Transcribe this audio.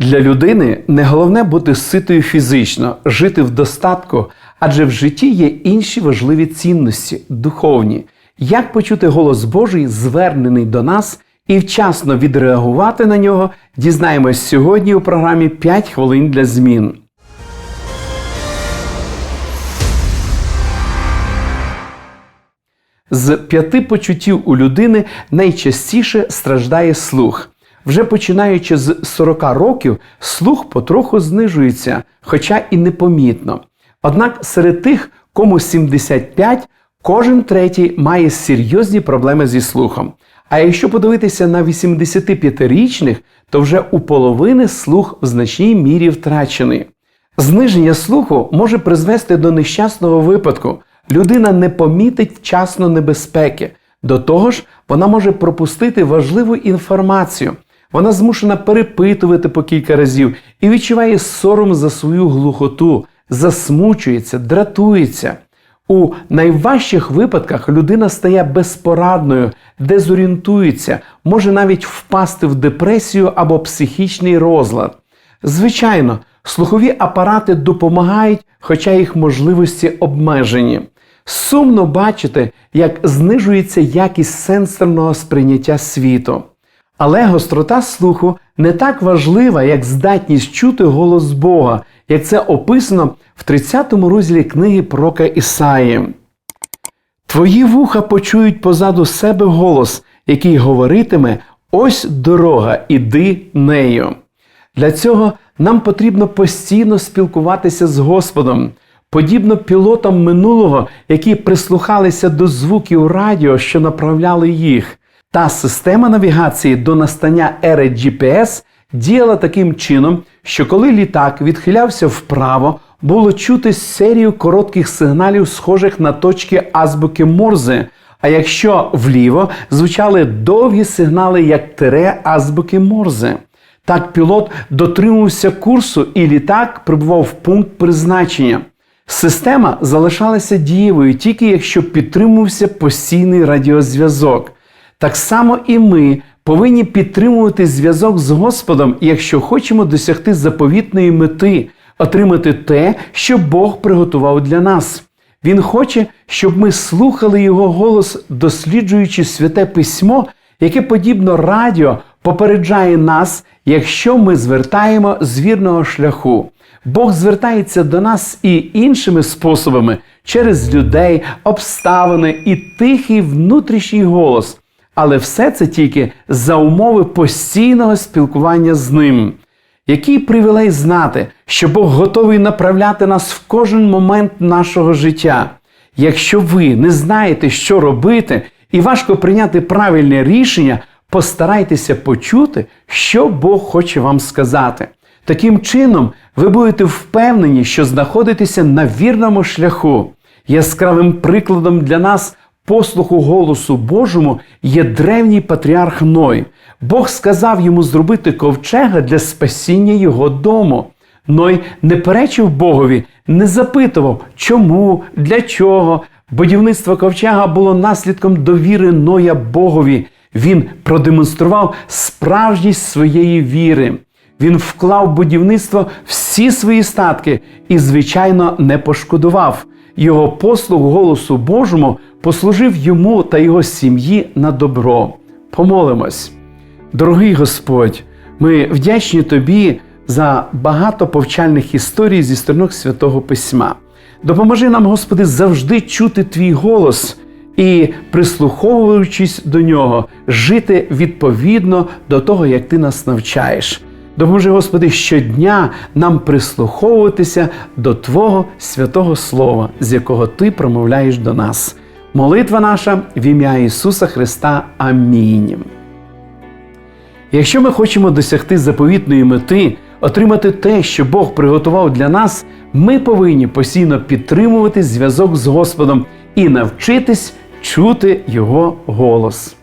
Для людини не головне бути ситою фізично, жити в достатку, адже в житті є інші важливі цінності, духовні. Як почути голос Божий, звернений до нас, і вчасно відреагувати на нього, дізнаємось сьогодні у програмі «5 хвилин для змін. З п'яти почуттів у людини найчастіше страждає слух. Вже починаючи з 40 років, слух потроху знижується, хоча і непомітно. Однак серед тих, кому 75, кожен третій має серйозні проблеми зі слухом. А якщо подивитися на 85-річних, то вже у половини слух в значній мірі втрачений. Зниження слуху може призвести до нещасного випадку. Людина не помітить вчасно небезпеки. До того ж, вона може пропустити важливу інформацію. Вона змушена перепитувати по кілька разів і відчуває сором за свою глухоту, засмучується, дратується. У найважчих випадках людина стає безпорадною, дезорієнтується, може навіть впасти в депресію або психічний розлад. Звичайно, слухові апарати допомагають, хоча їх можливості обмежені. Сумно бачити, як знижується якість сенсорного сприйняття світу. Але гострота слуху не так важлива, як здатність чути голос Бога, як це описано в 30 розділі книги Прока Ісаї. Твої вуха почують позаду себе голос, який говоритиме: ось дорога, іди нею. Для цього нам потрібно постійно спілкуватися з Господом, подібно пілотам минулого, які прислухалися до звуків радіо, що направляли їх. Та система навігації до настання ери GPS діяла таким чином, що коли літак відхилявся вправо, було чути серію коротких сигналів, схожих на точки азбуки Морзе. А якщо вліво звучали довгі сигнали, як тире азбуки Морзе. Так пілот дотримувався курсу, і літак прибував в пункт призначення. Система залишалася дієвою тільки якщо підтримувався постійний радіозв'язок. Так само і ми повинні підтримувати зв'язок з Господом, якщо хочемо досягти заповітної мети, отримати те, що Бог приготував для нас. Він хоче, щоб ми слухали Його голос, досліджуючи святе письмо, яке подібно радіо попереджає нас, якщо ми звертаємо з вірного шляху. Бог звертається до нас і іншими способами через людей, обставини і тихий внутрішній голос. Але все це тільки за умови постійного спілкування з ним. Який привілей знати, що Бог готовий направляти нас в кожен момент нашого життя. Якщо ви не знаєте, що робити, і важко прийняти правильне рішення, постарайтеся почути, що Бог хоче вам сказати. Таким чином, ви будете впевнені, що знаходитеся на вірному шляху. Яскравим прикладом для нас послуху голосу Божому є древній патріарх Ной. Бог сказав йому зробити ковчега для спасіння його дому. Ной не перечив Богові, не запитував, чому, для чого. Будівництво ковчега було наслідком довіри Ноя Богові. Він продемонстрував справжність своєї віри. Він вклав будівництво всі свої статки і, звичайно, не пошкодував. Його послуг голосу Божому послужив йому та його сім'ї на добро. Помолимось. Дорогий Господь, ми вдячні Тобі за багато повчальних історій зі сторінок святого Письма. Допоможи нам, Господи, завжди чути Твій голос і, прислуховуючись до нього, жити відповідно до того, як Ти нас навчаєш. Допоможи, Господи, щодня нам прислуховуватися до Твого святого Слова, з якого Ти промовляєш до нас. Молитва наша в ім'я Ісуса Христа. Амінь. Якщо ми хочемо досягти заповітної мети, отримати те, що Бог приготував для нас, ми повинні постійно підтримувати зв'язок з Господом і навчитись чути Його голос.